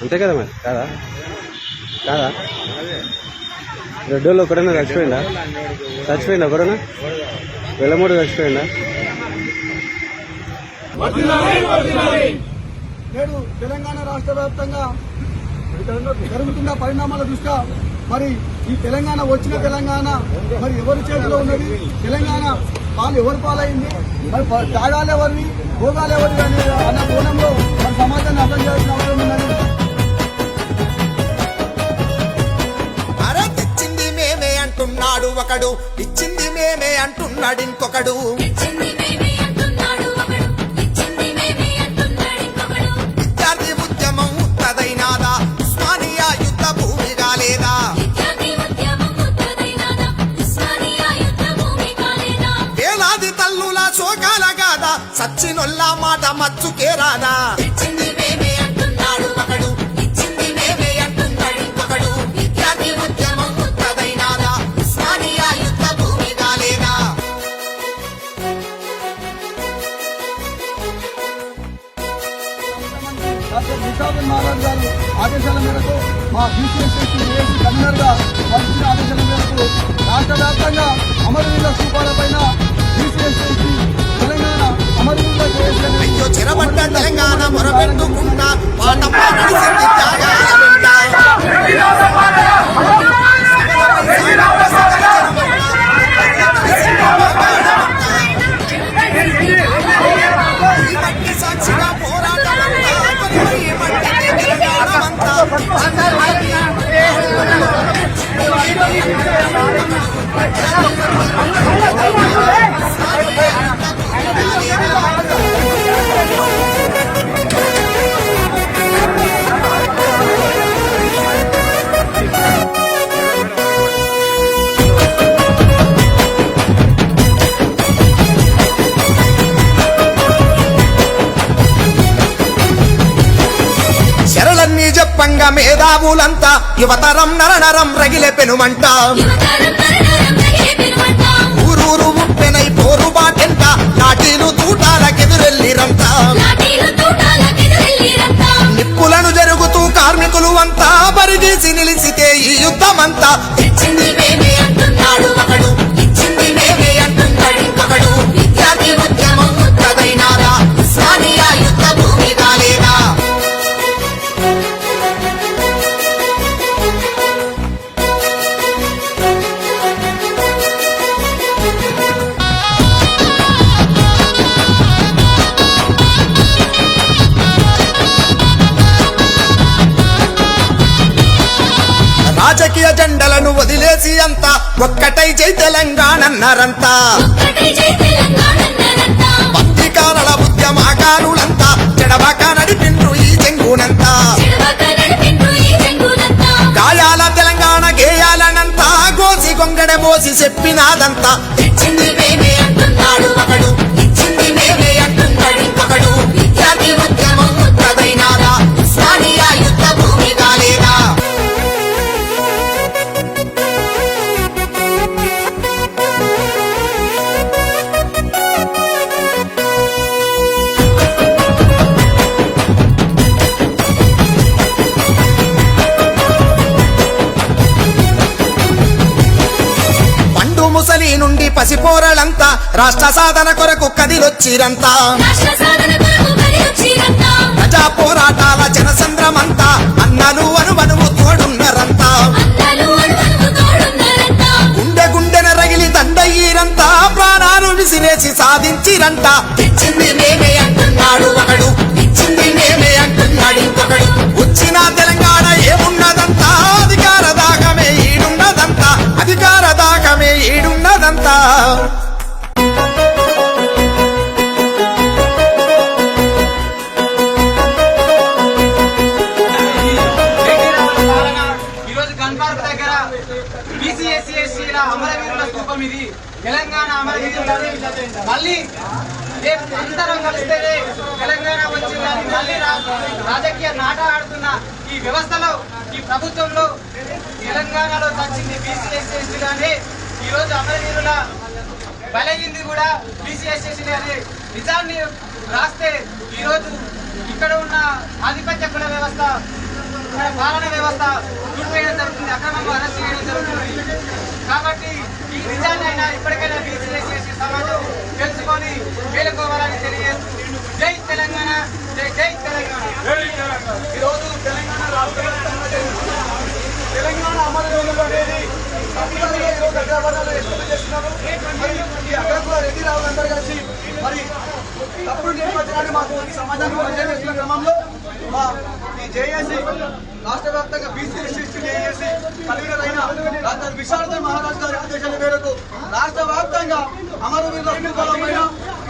అంతే కదా మరి? కాదా? కాదా? రెడ్డోళ్ళు ఒకడన్నా చచ్చిపోయిందా చచ్చిపోయిందా ఒకడన్నా? వెల్లమూడు చచ్చిపోయిందా నేడు తెలంగాణ రాష్ట్ర వ్యాప్తంగా జరుగుతున్న పరిణామాల దృష్ట్యా మరి ఈ తెలంగాణ వచ్చిన తెలంగాణ మరి ఎవరి చేతిలో ఉన్నది? తెలంగాణ పాలు ఎవరి పాలైంది? మరి ప- త్యాగాలు భోగాలు ఎవరివి అనే అన్న కోణంలో మన సమాజాన్ని అర్థం చేయాల్సిన అవసరం ఉన్నది అంటున్నాడు ఒకడు. ఇచ్చింది మేమే అంటున్నాడు ఇంకొకడు. విద్యార్థి ఉద్యమం ఉస్మానియా యుద్ధ భూమి కాలేదా వేలాది తల్లుల శోకాల సచ్చినొల్ల మాట మచ్చుకే మేరకు మా బీసీఎస్ఎస్సీ ఏసీ కన్వీనర్గా వచ్చిన ఆదేశాల మేరకు రాష్ట్ర వ్యాప్తంగా అమరవీరుల స్థూపాలపైన బీసీఎస్ఎస్సీ తెలంగాణ అమరవీరుల జయంతి తెలంగాణ మొరపెట్టుకున్నా పాట మేధావులంతా యువతరం నరనరం రగిలే పెనుమంట. ఊరూరు ముప్పెనై పోరు బాటెంట తూటాలకెదురెల్లిరంట లాఠీలు తూటాలకెదురెళ్ళిరంట నిప్పులను జరుగుతూ కార్మికులు అంతా బరిగీసి నిలిచితే ఈ యుద్ధమంతా. జెండలను వదిలేసి అంతా ఒక్కటై జై తెలంగాణ అన్నారంతా ఒక్కటే జై తెలంగాణ అన్నారంట పత్రికారల ఉద్యమకారులంతా చెడబాక నడిపిండ్రు ఈ చెంగునంతా గాయాల తెలంగాణ గేయాలనంతా గోసి గొంగడ మోసి చెప్పినాదంతా. తెచ్చింది మేమే ముసలి నుండి పసిపోరలంతా రాష్ట్ర సాధన కొరకు కదిలొచ్చిరంతా. రాష్ట్ర సాధన కొరకు కదిలొచ్చిరంట ప్రజా పోరాటాల జనసంద్రమంతా అన్నలు అనువనువు తోడున్నరంతా. గుండె గుండెన రగిలి దండయ్యిరంతా ప్రాణాలు విసిరేసి సాధించిరంట రేపు అందరం కలిస్తేనే తెలంగాణ వచ్చిందని మళ్ళీ రాజకీయ నాట ఆడుతున్న ఈ వ్యవస్థలో ఈ ప్రభుత్వంలో తెలంగాణలో వచ్చింది బీసీఎస్సీ ఎస్సీలనే ఈరోజు అమరవీరుల బలైంది కూడా బీసీఎస్ఎస్సీ అనే నిజాన్ని రాస్తే ఈరోజు ఇక్కడ ఉన్న ఆధిపత్య కుల వ్యవస్థ మన పాలన వ్యవస్థ దుర్వేయడం జరుగుతుంది అక్రమంగా అరెస్ట్ చేయడం జరుగుతుంది. కాబట్టి ఈ నిజాన్ని అయినా ఇప్పటికీ బీసీఎస్సీ సమాజం తెలుసుకొని మేలుకోవాలని తెలియజేస్తూ జై తెలంగాణ జై జై తెలంగాణ ఈరోజు తెలంగాణ రాష్ట్ర వ్యాప్తంగా జరుగుతున్న తెలంగాణ అమరవీరులు అనేది సంస్థలుగా ఈరోజు హైదరాబాద్లో మరి ఈ అగ్రకుల రెడ్డి అందరూ కలిసి మరి తప్పుడు మాకు సమాజానికి క్రమంలో మా ఈ జేఏసీ రాష్ట్ర వ్యాప్తంగా బీసీ ఎస్సీ జేఏసీ కన్వీనర్ అయిన డాక్టర్ విశారదన్ మహారాజ్ గారి ఆదేశాల మేరకు రాష్ట్ర వ్యాప్తంగా అమరవీరుల స్థూపాలపైన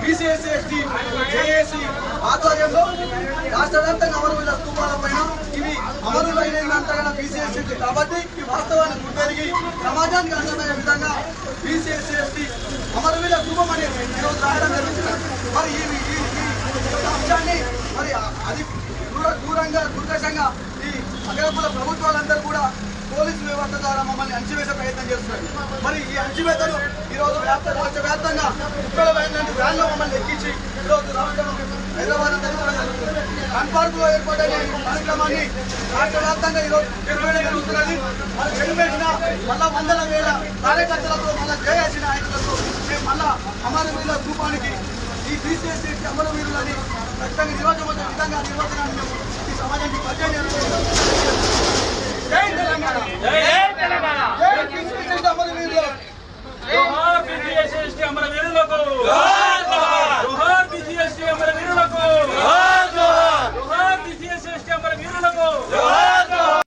బీసీ ఎస్టీ జేఏసీ ఆధ్వర్యంలో రాష్ట్ర వ్యాప్తంగా అమరవీరుల స్థూపాలపైన అమలులైనంతగా అమరులైన బీసీఎస్సీ కాబట్టి ఈ వాస్తవాన్ని గుర్తెరిగి సమాజానికి అందమైన విధంగా బీసీఎస్సీ ఎస్టీ కుటుంబం స్థూపం అని ఈరోజు రాయడం జరుగుతుంది. మరి ఈ అంశాన్ని మరి అది దూర దూరంగా దుర్దశంగా ఈ అగ్రకుల ప్రభుత్వాలందరూ కూడా పోలీసు వ్యవస్థ ద్వారా మమ్మల్ని అణచివేసే ప్రయత్నం చేస్తున్నారు. మరి ఈ అణచివేతలు ఈరోజు వ్యాప్త రాష్ట్ర వ్యాప్తంగా ఇక్కడ వ్యాన్లో మమ్మల్ని ఎక్కించి ఈరోజు రాష్ట్రం హైదరాబాద్ అంతా కూడా జరుగుతుంది గన్ పార్కులో ఏర్పాటైన కార్యక్రమాన్ని రాష్ట్ర వ్యాప్తంగా ఈరోజు నిర్వహణ జరుగుతున్నది. మరి వెనువేసిన మళ్ళా వందల వేల కార్యకర్తలతో మళ్ళా జయాల్సిన నాయకులతో మేము మళ్ళా అమరవీరుల రూపానికి ఈ బీసీఎస్సీ అమరవీరులని ఖచ్చితంగా నిర్వచన విధంగా నిర్వచనాన్ని మేము ఈ సమాజానికి పరిచయం జై తెలంగాణ! జై తెలంగాణ!